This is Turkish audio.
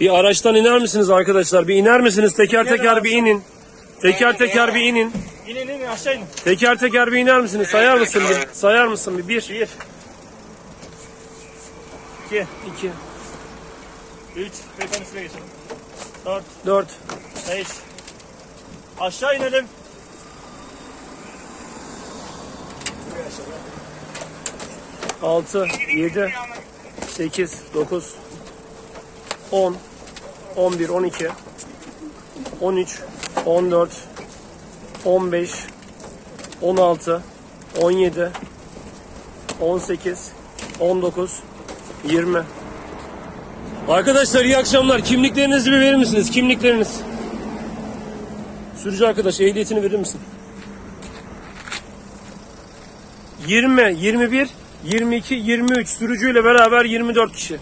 Bir araçtan iner misiniz arkadaşlar? Bir iner misiniz? Teker teker bir inin. Teker teker bir inin. İnin inin aşağı inin. Teker teker bir iner misiniz? Sayar mısın bir? Sayar mısın bir? Bir, Bir. İki. iki, Üç. Beyefendi üstüne geçelim. Dört. dört, Beş. Aşağı inelim. altı, yedi, sekiz, dokuz, 10, 11, 12, 13, 14, 15, 16, 17, 18, 19, 20. Arkadaşlar iyi akşamlar. Kimliklerinizi bir verir misiniz? Kimlikleriniz. Sürücü arkadaş ehliyetini verir misin? 20, 21, 22, 23 sürücüyle beraber 24 kişi.